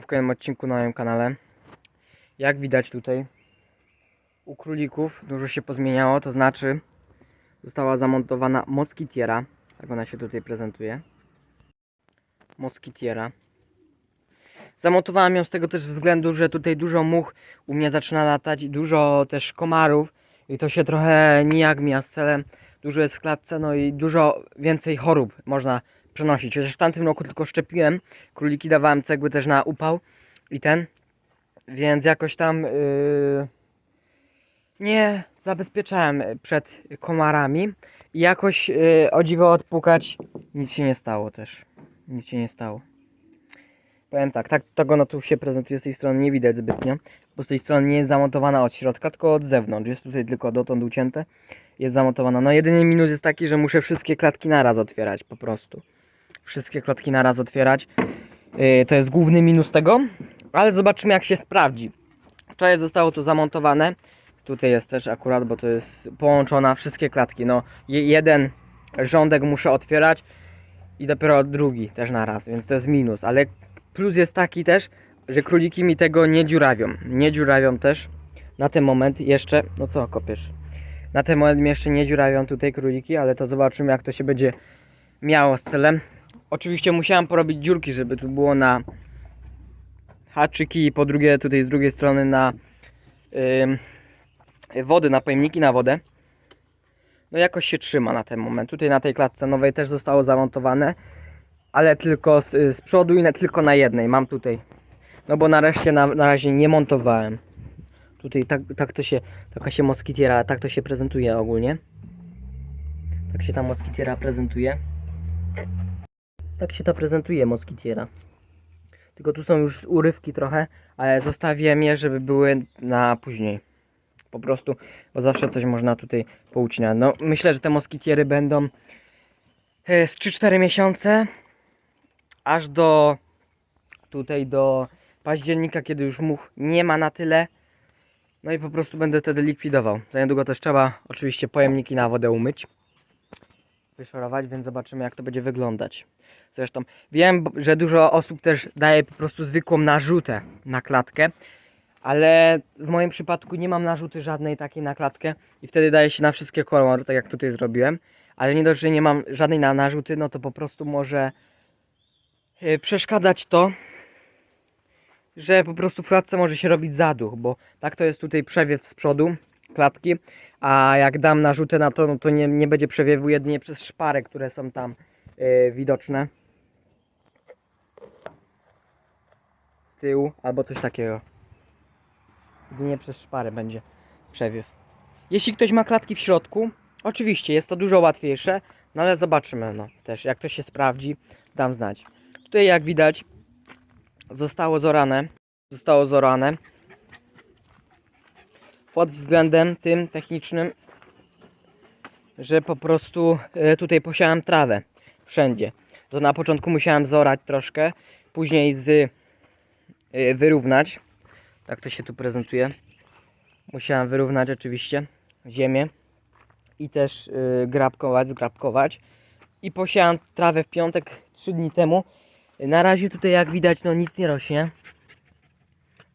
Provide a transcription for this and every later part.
w kolejnym odcinku na moim kanale. Jak widać tutaj u królików dużo się pozmieniało, to znaczy została zamontowana moskitiera. Tak ona się tutaj prezentuje. Moskitiera. Zamontowałem ją z tego też względu, że tutaj dużo much u mnie zaczyna latać i dużo też komarów i to się trochę nijak mija z celem. Dużo jest w klatce, no i dużo więcej chorób można przenosić. Chociaż w tamtym roku tylko szczepiłem, króliki dawałem cegły też na upał i ten, więc jakoś tam yy, nie zabezpieczałem przed komarami i jakoś yy, o dziwo odpukać nic się nie stało też. Nic się nie stało. Powiem tak, tak tego no tu się prezentuje z tej strony nie widać zbytnio, bo z tej strony nie jest zamontowana od środka, tylko od zewnątrz. Jest tutaj tylko dotąd ucięte, jest zamontowana. No jedyny minus jest taki, że muszę wszystkie klatki naraz otwierać po prostu. Wszystkie klatki naraz otwierać. Yy, to jest główny minus tego, ale zobaczymy jak się sprawdzi. Wczoraj zostało tu zamontowane. Tutaj jest też akurat, bo to jest połączona wszystkie klatki. No je, jeden rządek muszę otwierać i dopiero drugi też na raz, więc to jest minus, ale plus jest taki też, że króliki mi tego nie dziurawią. Nie dziurawią też na ten moment jeszcze. No co kopiesz? Na ten moment jeszcze nie dziurawią tutaj króliki, ale to zobaczymy jak to się będzie miało z celem. Oczywiście musiałem porobić dziurki, żeby tu było na haczyki i po drugie tutaj z drugiej strony na ym, wody, na pojemniki na wodę. No jakoś się trzyma na ten moment. Tutaj na tej klatce nowej też zostało zamontowane, ale tylko z, z przodu i na, tylko na jednej. Mam tutaj. No bo na reszcie na, na razie nie montowałem. Tutaj tak, tak to się, taka się moskitiera, tak to się prezentuje ogólnie. Tak się ta moskitiera prezentuje. Tak się to prezentuje moskitiera. Tylko tu są już urywki trochę, ale zostawiłem je, żeby były na później. Po prostu, bo zawsze coś można tutaj poucinać. No, myślę, że te moskitiery będą e, z 3-4 miesiące, aż do tutaj do października, kiedy już much nie ma na tyle. No i po prostu będę wtedy likwidował. Za niedługo też trzeba oczywiście pojemniki na wodę umyć, wyszorować, więc zobaczymy jak to będzie wyglądać. Zresztą wiem, że dużo osób też daje po prostu zwykłą narzutę na klatkę, ale w moim przypadku nie mam narzuty żadnej takiej na klatkę i wtedy daje się na wszystkie kolory, tak jak tutaj zrobiłem. Ale nie dość, że nie mam żadnej na narzuty, no to po prostu może yy, przeszkadzać to, że po prostu w klatce może się robić zaduch, bo tak to jest tutaj przewiew z przodu klatki, a jak dam narzutę na to, no to nie, nie będzie przewiewu jedynie przez szpary, które są tam yy, widoczne. Tyłu albo coś takiego. Jedynie przez szparę będzie przewiew. Jeśli ktoś ma klatki w środku, oczywiście jest to dużo łatwiejsze, no ale zobaczymy no też jak to się sprawdzi, dam znać. Tutaj jak widać zostało zorane, zostało zorane pod względem tym technicznym, że po prostu e, tutaj posiałem trawę wszędzie. To na początku musiałem zorać troszkę, później z wyrównać. Tak to się tu prezentuje. Musiałem wyrównać oczywiście ziemię i też y, grabkować, zgrabkować. I posiałem trawę w piątek 3 dni temu. Na razie tutaj jak widać no nic nie rośnie.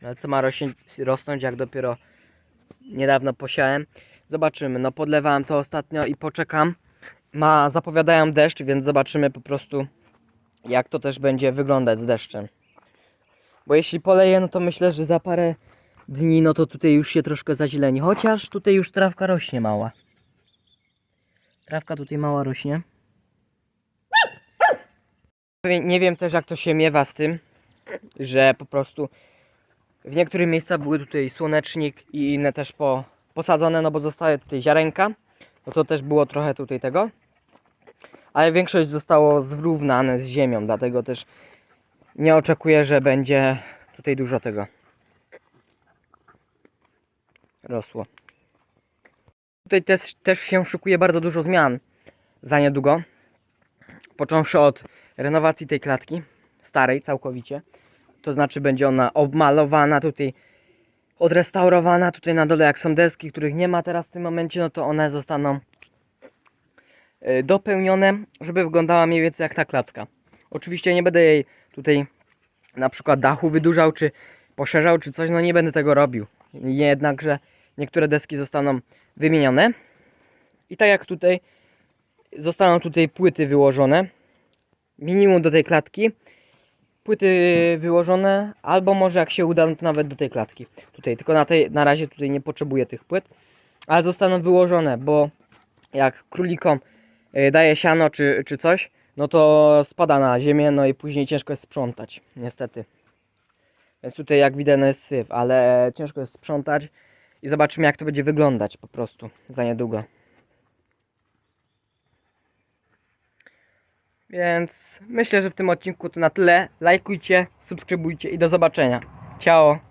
No, ale co ma rośnie, rosnąć jak dopiero niedawno posiałem. Zobaczymy. No podlewałem to ostatnio i poczekam. Ma, zapowiadają deszcz, więc zobaczymy po prostu jak to też będzie wyglądać z deszczem. Bo jeśli poleję, no to myślę, że za parę dni, no to tutaj już się troszkę zazieleni. Chociaż tutaj już trawka rośnie mała. Trawka tutaj mała rośnie. Nie- wiem też jak to się miewa z tym, że po prostu w niektórych miejscach były tutaj słonecznik i inne też po, posadzone, no bo zostały tutaj ziarenka. No to też było trochę tutaj tego. Ale większość zostało zrównane z ziemią, dlatego też nie oczekuję, że będzie tutaj dużo tego rosło. Tutaj też, też się szykuje bardzo dużo zmian za niedługo. Począwszy od renowacji tej klatki, starej całkowicie. To znaczy będzie ona obmalowana, tutaj odrestaurowana. Tutaj na dole jak są deski, których nie ma teraz w tym momencie, no to one zostaną y, dopełnione, żeby wyglądała mniej więcej jak ta klatka. Oczywiście nie będę jej tutaj na przykład dachu wydłużał, czy poszerzał, czy coś, no nie będę tego robił. Jednakże niektóre deski zostaną wymienione. I tak jak tutaj zostaną tutaj płyty wyłożone. Minimum do tej klatki. Płyty wyłożone, albo może jak się uda, no to nawet do tej klatki. Tutaj, tylko na, tej, na razie tutaj nie potrzebuję tych płyt. Ale zostaną wyłożone, bo jak królikom y, daje siano czy, czy coś, no to spada na ziemię, no i później ciężko jest sprzątać, niestety. Więc tutaj jak widać no jest syf, ale ciężko jest sprzątać i zobaczymy jak to będzie wyglądać po prostu za niedługo. Więc myślę, że w tym odcinku to na tyle. Lajkujcie, subskrybujcie i do zobaczenia. Ciao!